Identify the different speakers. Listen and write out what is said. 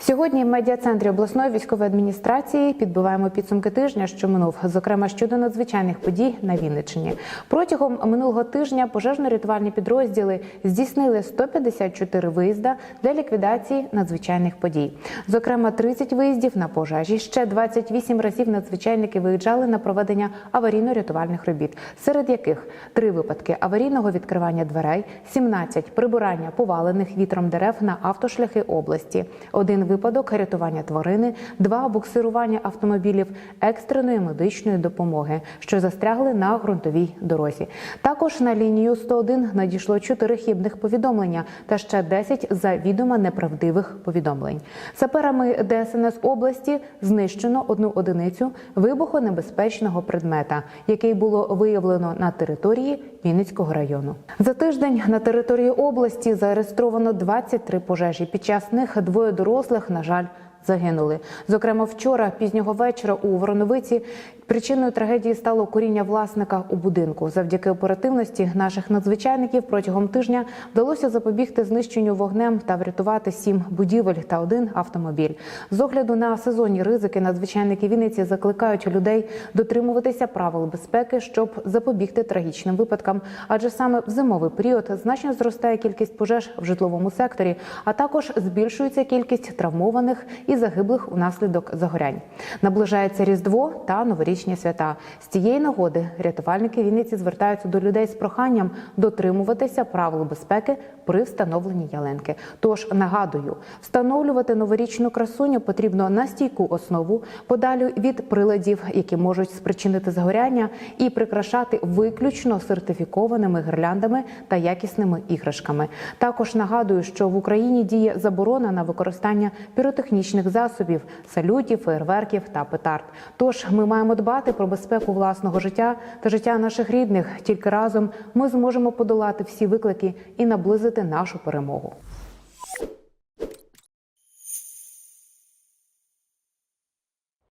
Speaker 1: Сьогодні в медіа-центрі обласної військової адміністрації підбиваємо підсумки тижня, що минув, зокрема щодо надзвичайних подій на Вінниччині. Протягом минулого тижня пожежно-рятувальні підрозділи здійснили 154 виїзда для ліквідації надзвичайних подій. Зокрема, 30 виїздів на пожежі. Ще 28 разів надзвичайники виїжджали на проведення аварійно-рятувальних робіт, серед яких три випадки аварійного відкривання дверей, 17 прибирання повалених вітром дерев на автошляхи області, один випадок рятування тварини, два буксирування автомобілів екстреної медичної допомоги, що застрягли на ґрунтовій дорозі. Також на лінію 101 надійшло чотири хібних повідомлення та ще 10 завідомо неправдивих повідомлень. Саперами ДСНС області знищено одну одиницю вибухонебезпечного предмета, який було виявлено на території Вінницького району. За тиждень на території області зареєстровано 23 пожежі. Під час них двоє дорослих, на жаль, загинули. Зокрема, вчора пізнього вечора у Вороновиці причиною трагедії стало куріння власника у будинку. Завдяки оперативності наших надзвичайників протягом тижня вдалося запобігти знищенню вогнем та врятувати сім будівель та один автомобіль. З огляду на сезонні ризики надзвичайники Вінниці закликають людей дотримуватися правил безпеки, щоб запобігти трагічним випадкам. Адже саме в зимовий період значно зростає кількість пожеж в житловому секторі, а також збільшується кількість травмованих і загиблих унаслідок загорянь. Наближається Різдво та новорічні свята. З цієї нагоди рятувальники Вінниці звертаються до людей з проханням дотримуватися правил безпеки при встановленні ялинки. Тож нагадую, встановлювати новорічну красуню потрібно на стійку основу, подалю від приладів, які можуть спричинити загоряння, і прикрашати виключно сертифікованими гірляндами та якісними іграшками. Також нагадую, що в Україні діє заборона на використання піротехнічних засобів, салютів, фейерверків та петард. Тож ми маємо дбати про безпеку власного життя та життя наших рідних. Тільки разом ми зможемо подолати всі виклики і наблизити нашу перемогу.